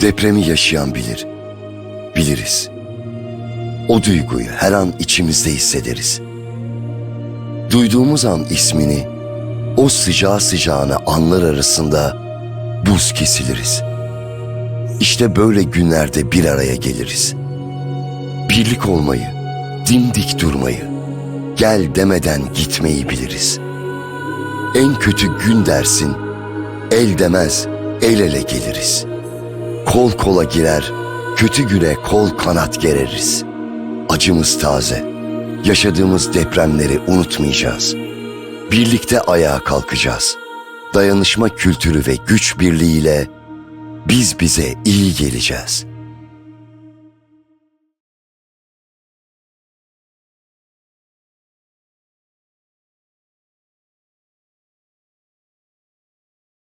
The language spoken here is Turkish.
Depremi yaşayan bilir. Biliriz. O duyguyu her an içimizde hissederiz. Duyduğumuz an ismini, o sıcağı sıcağına anlar arasında buz kesiliriz. İşte böyle günlerde bir araya geliriz. Birlik olmayı, dimdik durmayı, gel demeden gitmeyi biliriz. En kötü gün dersin, el demez, el ele geliriz. Kol kola girer, kötü güne kol kanat gereriz. Acımız taze, yaşadığımız depremleri unutmayacağız. Birlikte ayağa kalkacağız. Dayanışma kültürü ve güç birliğiyle biz bize iyi geleceğiz.''